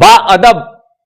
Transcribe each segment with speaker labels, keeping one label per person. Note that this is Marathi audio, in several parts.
Speaker 1: बा अदब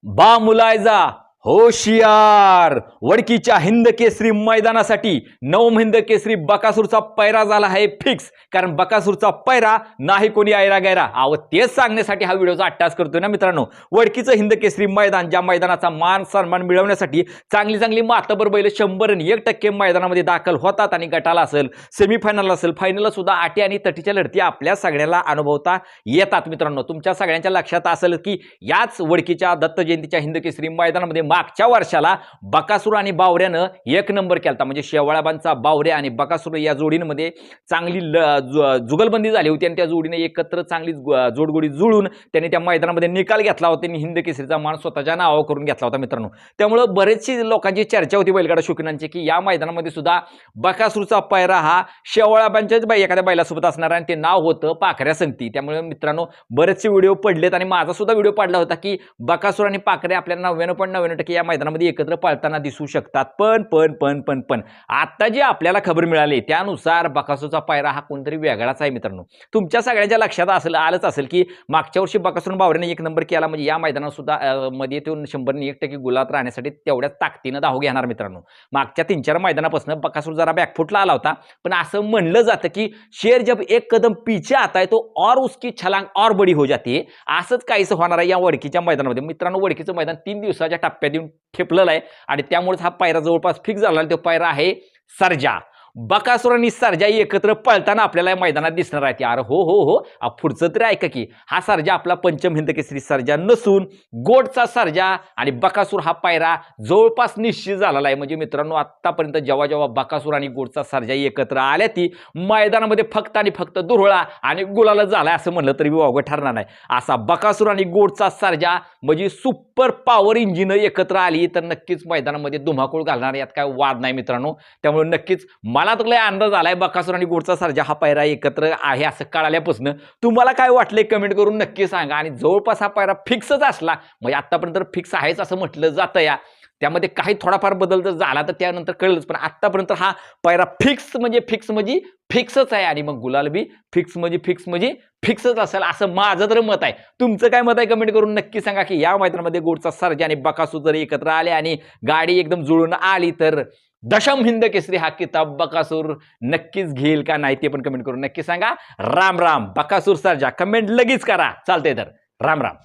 Speaker 1: बा मुलायजा होशियार. वडकीच्या हिंद केसरी मैदानासाठी नवम हिंद केसरी बकासूरचा पैरा झाला आहे फिक्स. कारण बकासूरचा पैरा नाही कोणी आयरा गैरा अहो तेच सांगण्यासाठी हा व्हिडिओचा अट्टास करतोय ना मित्रांनो. वडकीचं हिंद केसरी मैदान ज्या मैदानाचा मान सन्मान मिळवण्यासाठी चांगली चांगली मातबर बैल शंभर आणि एक टक्के मैदानामध्ये दाखल होतात आणि गटाला असेल सेमीफायनल असेल फायनलला सुद्धा आटी आणि तटीच्या लढती आपल्या सगळ्याला अनुभवता येतात मित्रांनो. तुमच्या सगळ्यांच्या लक्षात असेल की याच वडकीच्या दत्त जयंतीच्या हिंद केसरी मैदानामध्ये मागच्या वर्षाला बकासूर आणि बावऱ्यानं एक नंबर केलता. म्हणजे शेवाळाबांचा बावऱ्या आणि बकासूर या जोडींमध्ये चांगली ल- जु- जुगलबंदी झाली होती आणि त्या जोडीने एकत्र चांगली जोडगोडी जुळून त्यांनी त्या मैदानामध्ये निकाल घेतला होता त्यांनी हिंद केसरीचा मान स्वतःच्या नावावर करून घेतला होता मित्रांनो. त्यामुळं बरेचशी लोकांची चर्चा होती बैलगाडा शौकीनांची की या मैदानामध्ये सुद्धा बकासूरचा पायरा हा शेवाळाबांच्याच बाई एखाद्या बैलासोबत असणार आणि ते नाव होतं पाखऱ्या संगती. त्यामुळे मित्रांनो बरेचसे व्हिडिओ पडलेत आणि माझा सुद्धा व्हिडिओ पडला होता की बकासूर आणि पाखरे आपल्याला नव्याण्णव पॉईंट नव्याण्णव टक्के या मैदानामध्ये एकत्र पाळताना दिसू शकतात. पण पण पण पण पण. आता जी आपल्याला खबर मिळाली त्यानुसार बकासूरचा पायरा हा कोणतरी वेगळाच आहे मित्रांनो. तुमच्या सगळ्यांच्या लक्षात असेल आलंच असेल की मागच्या वर्षी बकासून बावऱ्याने एक नंबर केला म्हणजे या मैदानात सुद्धा मध्ये तो शंभर एक टक्के गुलात राहण्यासाठी तेवढ्याच ताकदीनं धाव घेणार मित्रांनो. मागच्या तीन चार मैदानापासून बकासूर जरा बॅकफुटला आला होता. पण असं म्हणलं जातं की शेर जब एक कदम पीछे आता है तो और उसकी छलांग और बडी हो जाते असंच काहीसं होणार आहे या वडकीच्या मैदानामध्ये. मित्रांनो वडकीचं मैदान तीन दिवसाच्या टप्प्यात देऊन ठेपलेलं आहे. आणि त्यामुळेच हा पायरा जवळपास फिक्स झाला तो पायरा आहे सर्जा. बकासूर आणि सर्जा एकत्र पळताना आपल्याला मैदानात दिसणार आहे अरे हो हो हो. पुढचं तरी ऐका की हा सरजा आपला पंचम हिंद केसरी नसून गोडचा सरजा आणि बकासूर हा पायरा जवळपास निश्चित झालेला आहे. म्हणजे मित्रांनो आत्तापर्यंत जेव्हा जेव्हा बकासूर आणि गोडचा सरजा एकत्र आल्या ती मैदानामध्ये फक्त आणि फक्त दुरळा आणि गुलाला झालाय असं म्हणलं तरी वावगं ठरणार नाही. असा बकासूर आणि गोडचा सरजा म्हणजे सुपर पॉवर इंजिन एकत्र आली तर नक्कीच मैदानामध्ये धुमाकूळ घालणार यात काय वाद नाही मित्रांनो. त्यामुळे नक्कीच मला तर लय अंदाज आलाय बकासूर आणि गोडचा सर्जा हा पायरा एकत्र आहे असं कळाल्यापासून. तुम्हाला काय वाटले कमेंट करून नक्की सांगा. आणि जवळपास हा पायरा फिक्सच असला म्हणजे आतापर्यंत फिक्स आहेच असं म्हटलं जातं या. त्यामध्ये काही थोडाफार बदल जर झाला तर त्यानंतर कळलंच पण आतापर्यंत हा पायरा फिक्स म्हणजे फिक्स म्हणजे फिक्सच आहे. आणि मग गुलाल बी फिक्स म्हणजे फिक्स म्हणजे फिक्सच असेल असं माझं तर मत आहे. तुमचं काय मत आहे कमेंट करून नक्की सांगा की या मैत्रामध्ये गोडचा सर्जा आणि बकासू जर एकत्र आले आणि गाडी एकदम जुळून आली तर. दशम हिंद केसरी हा किताब बकासूर. नक्कीच घेईल का नाही ते पण कमेंट करून नक्की सांगा. राम राम. बकासूर सर्जा कमेंट लगेच करा. चालतंय तर. राम राम.